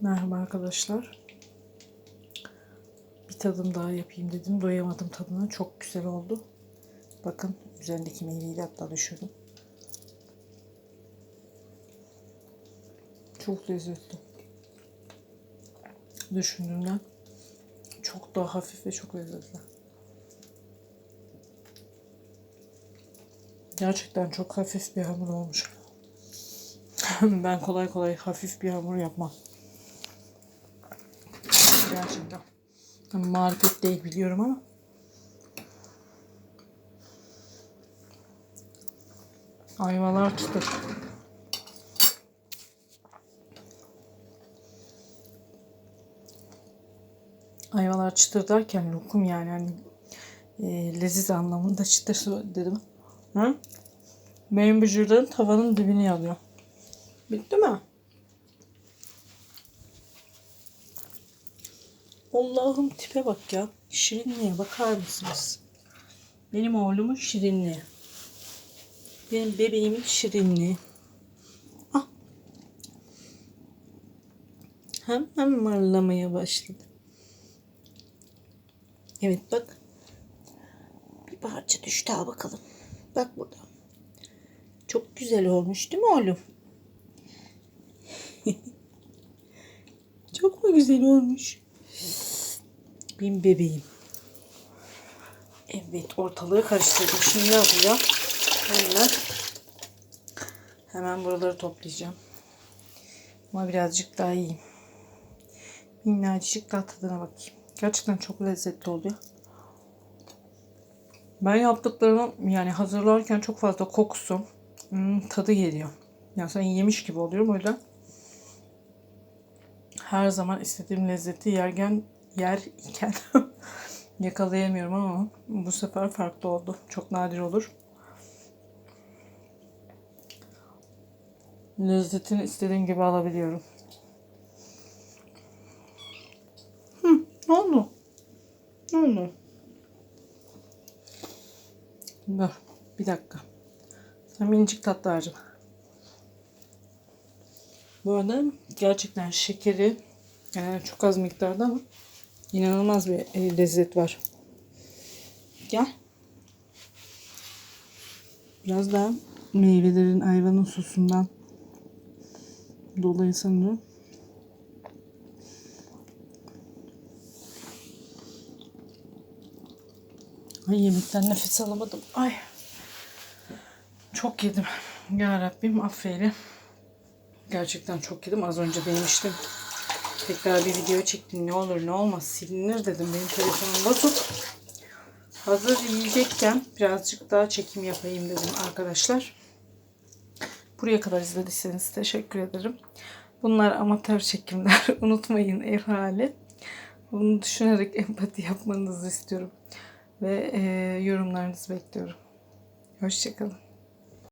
Merhaba arkadaşlar. Bir tadım daha yapayım dedim. Doyamadım tadına. Çok güzel oldu. Bakın üzerindeki meyveyi de hatta düşürdüm. Çok lezzetli. Düşündüğümden çok daha hafif ve çok lezzetli. Gerçekten çok hafif bir hamur olmuş. ben kolay kolay hafif bir hamur yapmam. Gerçekten. Hani marifet değil biliyorum ama. Ayvalar çıtır. Ayvalar çıtır derken lokum yani hani e, leziz anlamında çıtır dedim. Hı? Benim vücudum tavanın dibini alıyor. Bitti mi? Allah'ım tipe bak ya. Şirinliğe bakar mısınız? Benim oğlumun şirinliği. Benim bebeğimin şirinliği. Ah. Hemen marlamaya başladı. Evet bak. Bir parça düştü al bakalım. Bak burada. Çok güzel olmuş değil mi oğlum? Çok mu güzel olmuş? Benim bebeğim. Evet ortalığı karıştırdım. Şimdi ne yapacağım? Hemen hemen buraları toplayacağım. Ama birazcık daha yiyeyim. Minnacık daha tadına bakayım. Gerçekten çok lezzetli oluyor. Ben yaptıklarımı yani hazırlarken çok fazla kokusu, hmm, tadı geliyor. Yani sen yemiş gibi oluyorum o yüzden her zaman istediğim lezzeti yerken yer iken yakalayamıyorum ama bu sefer farklı oldu. Çok nadir olur. Lezzetini istediğim gibi alabiliyorum. Hı, ne oldu? Ne oldu? Dur, bir dakika. Sen minicik tatlı harcama. Bu arada gerçekten şekeri yani çok az miktarda ama inanılmaz bir e, lezzet var. Gel. Biraz daha meyvelerin ayvanın sosundan dolayı sanırım. Ay yemekten nefes alamadım. Ay. Çok yedim. Ya Rabbim affeyle. Gerçekten çok yedim. Az önce demiştim. Tekrar bir video çektim. Ne olur ne olmaz silinir dedim. Benim telefonum bozuk. Hazır yiyecekken birazcık daha çekim yapayım dedim arkadaşlar. Buraya kadar izlediyseniz teşekkür ederim. Bunlar amatör çekimler. Unutmayın ev hali. Bunu düşünerek empati yapmanızı istiyorum. Ve e, yorumlarınızı bekliyorum. Hoşçakalın.